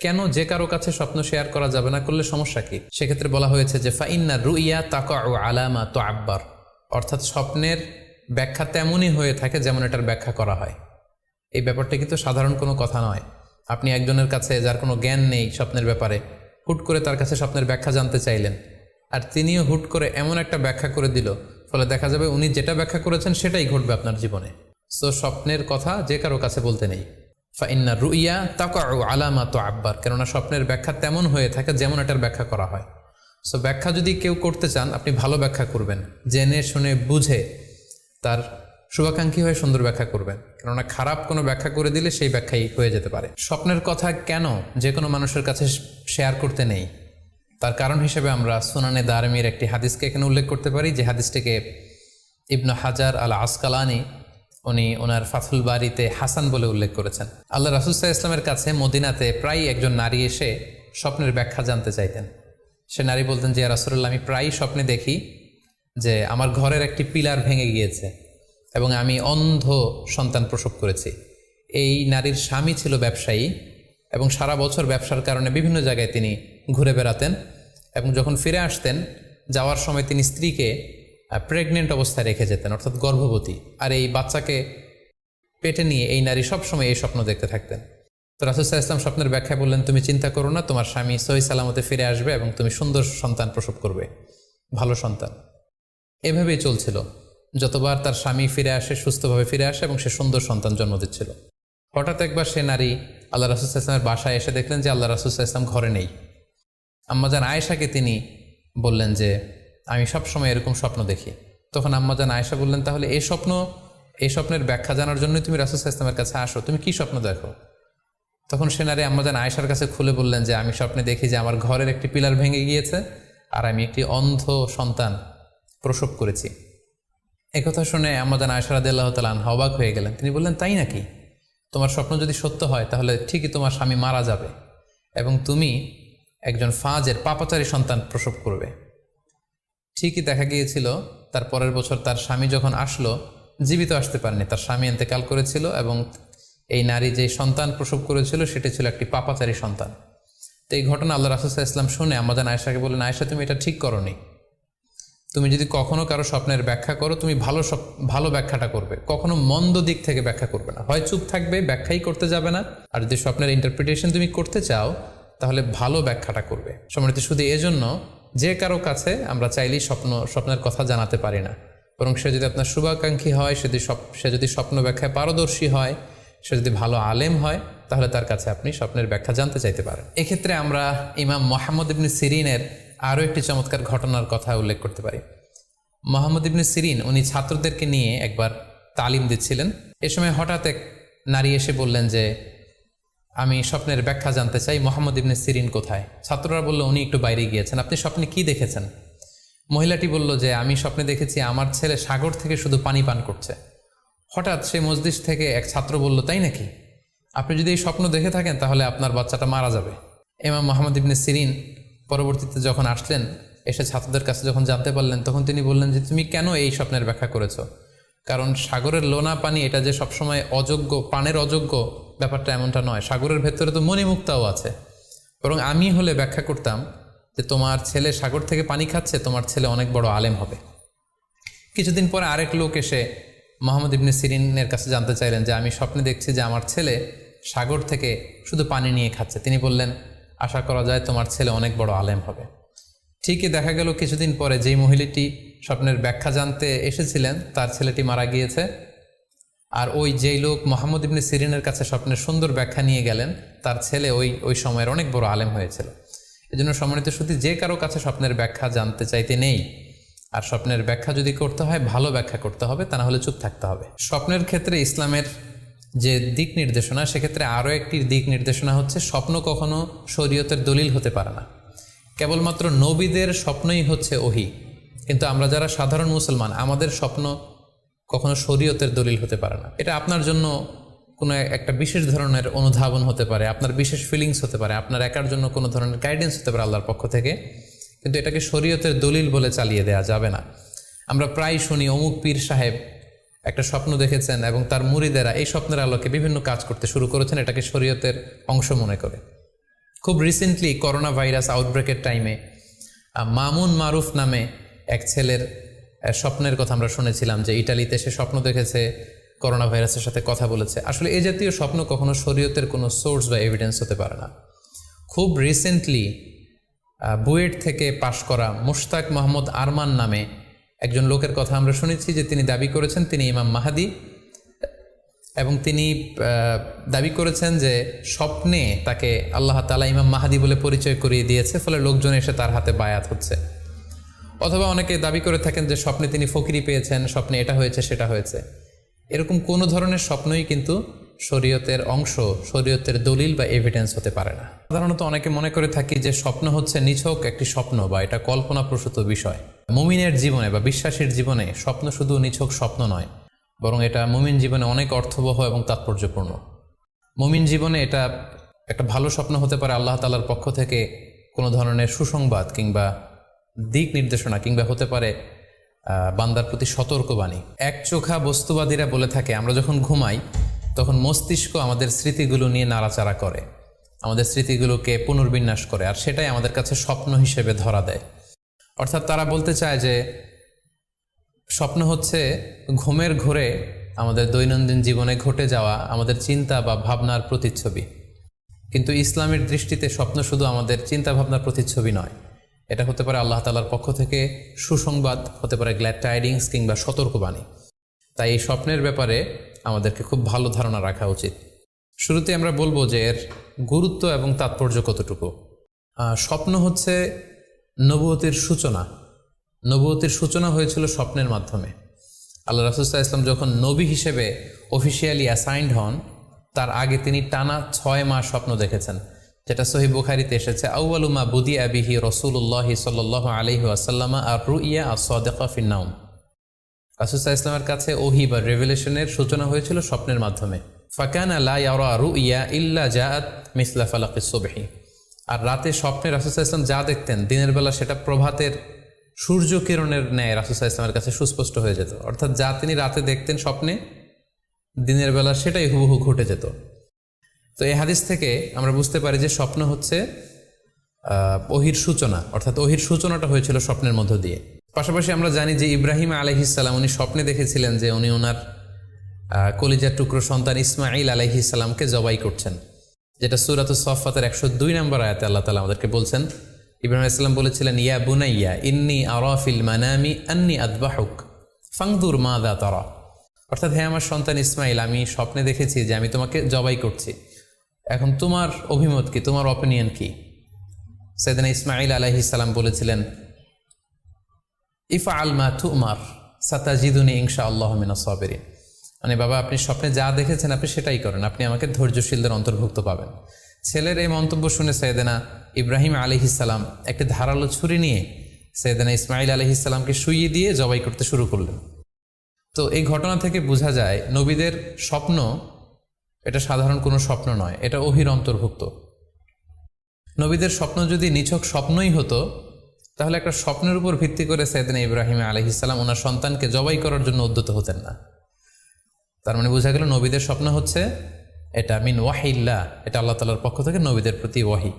কেন যে কারও কাছে স্বপ্ন শেয়ার করা যাবে না করলে সমস্যা কি? সেক্ষেত্রে বলা হয়েছে যে, ফাইন্না রুইয়া তাকা ও আলামা তো আব্বার অর্থাৎ স্বপ্নের ব্যাখ্যা তেমনই হয়ে থাকে যেমন এটার ব্যাখ্যা করা হয়। এই ব্যাপারটা কিন্তু সাধারণ কোনো কথা নয়। আপনি একজনের কাছে যার কোনো জ্ঞান নেই স্বপ্নের ব্যাপারে, হুট করে তার কাছে স্বপ্নের ব্যাখ্যা জানতে চাইলেন। আর তিনিও হুট করে এমন একটা ব্যাখ্যা করে দিল, ফলে দেখা যাবে উনি যেটা ব্যাখ্যা করেছেন সেটাই ঘটবে আপনার জীবনে। সো স্বপ্নের কথা যে কারও কাছে বলতে নেই। ফাইন্না রুইয়া তাকা আলামা তো আব্বার কেননা স্বপ্নের ব্যাখ্যা তেমন হয়ে থাকে যেমন এটার ব্যাখ্যা করা হয়। সো ব্যাখ্যা যদি কেউ করতে চান, আপনি ভালো ব্যাখ্যা করবেন। জেনে শুনে বুঝে তার শুভাকাঙ্ক্ষী হয়ে সুন্দর ব্যাখ্যা করবেন। কেননা খারাপ কোনো ব্যাখ্যা করে দিলে সেই ব্যাখ্যাই হয়ে যেতে পারে। স্বপ্নের কথা কেন যে কোনো মানুষের কাছে শেয়ার করতে নেই? তার কারণ হিসেবে আমরা সোনানে দারমির একটি হাদিসকে এখানে উল্লেখ করতে পারি, যে হাদিসটিকে ইবনু হাজার আল আসকালানি উনি ওনার ফাথুল বাড়িতে হাসান বলে উল্লেখ করেছেন। আল্লাহ রাসুসাহ ইসলামের কাছে মদিনাতে প্রায় একজন নারী এসে স্বপ্নের ব্যাখ্যা জানতে চাইতেন। সে নারী বলতেন যে রাসুল্লাহ আমি প্রায়ই স্বপ্নে দেখি যে আমার ঘরের একটি পিলার ভেঙে গিয়েছে এবং আমি অন্ধ সন্তান প্রসব করেছি। এই নারীর স্বামী ছিল ব্যবসায়ী এবং সারা বছর ব্যবসার কারণে বিভিন্ন জায়গায় তিনি ঘুরে বেড়াতেন এবং যখন ফিরে আসতেন, যাওয়ার সময় তিনি স্ত্রীকে প্রেগনেন্ট অবস্থায় রেখে যেতেন, অর্থাৎ গর্ভবতী। আর এই বাচ্চাকে পেটে নিয়ে এই নারী সবসময় এই স্বপ্ন দেখতে থাকতেন। তো রাসুসাহ ইসলাম স্বপ্নের ব্যাখ্যায় বললেন, তুমি চিন্তা করো না, তোমার স্বামী সহি সালামতে ফিরে আসবে এবং তুমি সুন্দর সন্তান প্রসব করবে, ভালো সন্তান। এভাবেই চলছিল। যতবার তার স্বামী ফিরে আসে, সুস্থভাবে ফিরে আসে এবং সে সুন্দর সন্তান জন্ম দিচ্ছিল। হঠাৎ একবার সে নারী আল্লাহ রাসুল ইসলামের বাসায় এসে দেখলেন যে আল্লাহ রাসুল ইসলাম ঘরে নেই। আম্মাজান আয়েশাকে তিনি বললেন যে আমি সবসময় এরকম স্বপ্ন দেখি। তখন আম্মাজান আয়েশা বললেন, তাহলে এই স্বপ্ন, এই স্বপ্নের ব্যাখ্যা জানার জন্যই তুমি রাসুল ইসলামের কাছে আসো। তুমি কি স্বপ্ন দেখো? তখন সে নারী আম্মাজান আয়েশার কাছে খুলে বললেন যে, আমি স্বপ্নে দেখি যে আমার ঘরের একটি পিলার ভেঙে গিয়েছে আর আমি একটি অন্ধ সন্তান প্রসব করেছি। একথা শুনে আমাদের আয়সারাদ আল্লাহ তালান হবাক হয়ে গেলেন। তিনি বললেন, তাই নাকি? তোমার স্বপ্ন যদি সত্য হয়, তাহলে ঠিকই তোমার স্বামী মারা যাবে এবং তুমি একজন ফাজের পাপাচারী সন্তান প্রসব করবে। ঠিকই দেখা গিয়েছিল, তার পরের বছর তার স্বামী যখন আসলো, জীবিত আসতে পারেনি। তার স্বামী এতেকাল করেছিল এবং এই নারী যে সন্তান প্রসব করেছিল, সেটি ছিল একটি পাপাচারী সন্তান। তো এই ঘটনা আল্লাহ রাসুসাহ ইসলাম শুনে আমাদের আয়সাকে বললেন আয়সা তুমি এটা ঠিক করনি। তুমি যদি কখনো কারও স্বপ্নের ব্যাখ্যা করো, তুমি ভালো ভালো ব্যাখ্যাটা করবে। কখনো মন্দ দিক থেকে ব্যাখ্যা করবে না। হয় চুপ থাকবে, ব্যাখ্যাই করতে যাবে না। আর যদি স্বপ্নের ইন্টারপ্রিটেশন তুমি করতে চাও, তাহলে ভালো ব্যাখ্যাটা করবে। সম্মানিত শুধু এজন্য যে কারও কাছে আমরা চাইলেই স্বপ্ন, স্বপ্নের কথা জানাতে পারি না। বরং সে যদি আপনার শুভাকাঙ্ক্ষী হয়, সে যদি সে যদি স্বপ্ন ব্যাখ্যায় পারদর্শী হয়, সে যদি ভালো আলেম হয়, তাহলে তার কাছে আপনি স্বপ্নের ব্যাখ্যা জানতে চাইতে পারেন। এক্ষেত্রে আমরা ইমাম মোহাম্মদ ইবনে সিরিনের আরও একটি চমৎকার ঘটনার কথা উল্লেখ করতে পারি। মোহাম্মদ ইবনে সিরিন, উনি ছাত্রদেরকে নিয়ে একবার তালিম দিচ্ছিলেন। এ সময় হঠাৎ এক নারী এসে বললেন যে আমি স্বপ্নের ব্যাখ্যা জানতে চাই, মোহাম্মদ ইবনে সিরিন কোথায়? ছাত্ররা বলল, উনি একটু বাইরে গিয়েছেন। আপনি স্বপ্নে কি দেখেছেন? মহিলাটি বলল যে, আমি স্বপ্নে দেখেছি আমার ছেলে সাগর থেকে শুধু পানি পান করছে। হঠাৎ সেই মসজিদ থেকে এক ছাত্র বলল, তাই নাকি? আপনি যদি এই স্বপ্ন দেখে থাকেন, তাহলে আপনার বাচ্চাটা মারা যাবে। এমাম মোহাম্মদ ইবনে সিরিন পরবর্তীতে যখন আসলেন, এসে ছাত্রদের কাছে যখন জানতে পারলেন, তখন তিনি বললেন যে, তুমি কেন এই স্বপ্নের ব্যাখ্যা করেছ? কারণ সাগরের লোনা পানি, এটা যে সবসময় অযোগ্য পানের অযোগ্য ব্যাপারটা এমনটা নয়। সাগরের ভেতরে তো মণিমুক্তাও আছে। বরং আমি হলে ব্যাখ্যা করতাম যে তোমার ছেলে সাগর থেকে পানি খাচ্ছে, তোমার ছেলে অনেক বড় আলেম হবে। কিছুদিন পরে আরেক লোক এসে মোহাম্মদ ইবনে সিরিনের কাছে জানতে চাইলেন যে, আমি স্বপ্নে দেখছি যে আমার ছেলে সাগর থেকে শুধু পানি নিয়ে খাচ্ছে। তিনি বললেন, আশা করা যায় তোমার ছেলে অনেক বড় আলেম হবে। ঠিকই দেখা গেল কিছুদিন পরে যেই মহিলাটি স্বপ্নের ব্যাখ্যা জানতে এসেছিলেন, তার ছেলেটি মারা গিয়েছে। আর ওই যেই লোক মোহাম্মদ ইবনে সিরিনের কাছে স্বপ্নের সুন্দর ব্যাখ্যা নিয়ে গেলেন, তার ছেলে ওই ওই সময়ের অনেক বড় আলেম হয়েছিল। এজন্য সম্মানিত শুধু যে কারও কাছে স্বপ্নের ব্যাখ্যা জানতে চাইতে নেই, আর স্বপ্নের ব্যাখ্যা যদি করতে হয়, ভালো ব্যাখ্যা করতে হবে, তা হলে চুপ থাকতে হবে। স্বপ্নের ক্ষেত্রে ইসলামের যে দিক নির্দেশনা, সেক্ষেত্রে আরও একটি দিক নির্দেশনা হচ্ছে, স্বপ্ন কখনো শরীয়তের দলিল হতে পারে না। কেবলমাত্র নবীদের স্বপ্নই হচ্ছে ওহি। কিন্তু আমরা যারা সাধারণ মুসলমান, আমাদের স্বপ্ন কখনো শরীয়তের দলিল হতে পারে না। এটা আপনার জন্য কোনো একটা বিশেষ ধরনের অনুধাবন হতে পারে, আপনার বিশেষ ফিলিংস হতে পারে, আপনার একার জন্য কোনো ধরনের গাইডেন্স হতে পারে আল্লাহর পক্ষ থেকে। কিন্তু এটাকে শরীয়তের দলিল বলে চালিয়ে দেয়া যাবে না। আমরা প্রায় শুনি অমুক পীর সাহেব একটা স্বপ্ন দেখেছেন এবং তার মুরিদেরা এই স্বপ্নের আলোকে বিভিন্ন কাজ করতে শুরু করেছেন, এটাকে শরীয়তের অংশ মনে করে। খুব রিসেন্টলি করোনা ভাইরাস আউটব্রেকের টাইমে মামুন মারুফ নামে এক ছেলের স্বপ্নের কথা আমরা শুনেছিলাম যে ইটালিতে সে স্বপ্ন দেখেছে করোনা ভাইরাসের সাথে কথা বলেছে। আসলে এই জাতীয় স্বপ্ন কখনো শরীয়তের কোনো সোর্স বা এভিডেন্স হতে পারে না। খুব রিসেন্টলি বুয়েট থেকে পাশ করা মুশতাক মোহাম্মদ আরমান নামে একজন লোকের কথা আমরা শুনেছি যে তিনি দাবি করেছেন, তিনি ইমাম মাহাদি, এবং তিনি দাবি করেছেন যে স্বপ্নে তাকে আল্লাহ তালা ইমাম মাহাদি বলে পরিচয় করিয়ে দিয়েছে, ফলে লোকজন এসে তার হাতে বায়াত হচ্ছে। অথবা অনেকে দাবি করে থাকেন যে স্বপ্নে তিনি ফকিরি পেয়েছেন, স্বপ্নে এটা হয়েছে, সেটা হয়েছে। এরকম কোনো ধরনের স্বপ্নই কিন্তু শরীয়তের অংশ, শরীয়তের দলিল বা এভিডেন্স হতে পারে না। সাধারণত অনেকে মনে করে থাকি যে স্বপ্ন হচ্ছে নিছক একটি স্বপ্ন বা এটা কল্পনাপ্রসূত বিষয়। মুমিনের জীবনে বা বিশ্বাসীর জীবনে স্বপ্ন শুধু নিছক স্বপ্ন নয়, বরং এটা মুমিন জীবনে অনেক অর্থবহ এবং তাৎপর্যপূর্ণ। মুমিন জীবনে এটা একটা ভালো স্বপ্ন হতে পারে আল্লাহ তালার পক্ষ থেকে কোনো ধরনের সুসংবাদ কিংবা দিক নির্দেশনা কিংবা হতে পারে বান্দার প্রতি সতর্কবাণী। এক চোখা বস্তুবাদীরা বলে থাকে, আমরা যখন ঘুমাই, তখন মস্তিষ্ক আমাদের স্মৃতিগুলো নিয়ে নাড়াচাড়া করে। আমাদের স্মৃতিগুলোকে পুনর্বিন্যাস করে, আর সেটাই আমাদের কাছে স্বপ্ন হিসেবে ধরা দেয়। অর্থাৎ তারা বলতে চায় যে, স্বপ্ন হচ্ছে ঘুমের ঘোরে আমাদের দৈনন্দিন জীবনে ঘটে যাওয়া আমাদের চিন্তা বা ভাবনার প্রতিচ্ছবি। কিন্তু ইসলামের দৃষ্টিতে স্বপ্ন শুধু আমাদের চিন্তা ভাবনার প্রতিচ্ছবি নয়। এটা হতে পারে আল্লাহ তালার পক্ষ থেকে সুসংবাদ, হতে পারে গ্ল্যাড টাইডিংস কিংবা সতর্কবাণী। তাই এই স্বপ্নের ব্যাপারে আমাদেরকে খুব ভালো ধারণা রাখা উচিত। শুরুতে আমরা বলব যে এর গুরুত্ব এবং তাৎপর্য কতটুকু? স্বপ্ন হচ্ছে নবুয়তির সূচনা। নবতির সূচনা হয়েছিল স্বপ্নের মাধ্যমে। আল্লাহ রাসুল্লাহ ইসলাম যখন নবী হিসেবে অফিসিয়ালি অ্যাসাইন্ড হন, তার আগে তিনি টানা ছয় মাস স্বপ্ন দেখেছেন। যেটা সহি বুখারিতে এসেছে আউআলুমা বুদি আবিহি রসুল্লাহি সাল আলহি আসাল্লামা আর রুইয়া আর সদেকা ফিন্নাউম রাসুসাহ ইসলামের কাছে ওহি বা রেভেলেশনের সূচনা হয়েছিল স্বপ্নের মাধ্যমে। ফাকান আলা ইয়ারা রু ইয়া ইল্লা জাআত মিসলা ফালাকি সুবহি। আর রাতে স্বপ্নে রাসুসাহ ইসলাম যা দেখতেন, দিনের বেলা সেটা প্রভাতের সূর্য কিরণের ন্যায় রাসুসাহ ইসলামের কাছে সুস্পষ্ট হয়ে যেত। অর্থাৎ যা তিনি রাতে দেখতেন স্বপ্নে, দিনের বেলা সেটাই হুবহু ঘটে যেত। তো এই হাদিস থেকে আমরা বুঝতে পারি যে স্বপ্ন হচ্ছে ওহির সূচনা, অর্থাৎ ওহির সূচনাটা হয়েছিল স্বপ্নের মধ্য দিয়ে। পাশাপাশি আমরা জানি যে ইব্রাহিম আলহিসাল্লাম উনি স্বপ্নে দেখেছিলেন যে উনি ওনার কলিজার টুকরো সন্তান ইসমাইল আলহিসাল্লামকে জবাই করছেন, যেটা সুরাত সফাতের একশো দুই নম্বর আয়াতে আল্লাহ তালা আমাদেরকে বলছেন। ইব্রাহিম ইসলাম বলেছিলেন, ইয়া বুনাইয়া, ইন্নি আরাফিল মানামি আন্নি আদবাহুক, ফাংদুর মা দা তরা। অর্থাৎ হ্যাঁ আমার সন্তান ইসমাইল আমি স্বপ্নে দেখেছি যে আমি তোমাকে জবাই করছি। এখন তোমার অভিমত কি? তোমার অপিনিয়ন কি? সেদিন ইসমাইল আলাহি সালাম বলেছিলেন ইফা আল মা তুমার, সাতাজিদুনি ইনশা আল্লাহ মিনা সাবেরিন। মানে বাবা, আপনি স্বপ্নে যা দেখেছেন আপনি সেটাই করেন। আপনি আমাকে ধৈর্যশীলদের অন্তর্ভুক্ত পাবেন। ছেলের এই মন্তব্য শুনে সৈয়দেনা ইব্রাহিম আলহিসাল্লাম একটি ধারালো ছুরি নিয়ে সৈয়দেনা ইসমাইল আলহিসাল্লামকে শুইয়ে দিয়ে জবাই করতে শুরু করলেন। তো এই ঘটনা থেকে বোঝা যায়, নবীদের স্বপ্ন এটা সাধারণ কোনো স্বপ্ন নয়, এটা অহির অন্তর্ভুক্ত। নবীদের স্বপ্ন যদি নিছক স্বপ্নই হতো, তাহলে একটা স্বপ্নের উপর ভিত্তি করে সাইদিনা ইব্রাহিম আলহিসাল্লাম ওনার সন্তানকে জবাই করার জন্য উদ্যত হতেন না। তার মানে বোঝা গেল নবীদের স্বপ্ন হচ্ছে, এটা মিন ওয়াহিল্লা এটা আল্লাহ তালার পক্ষ থেকে নবীদের প্রতি ওয়াহি।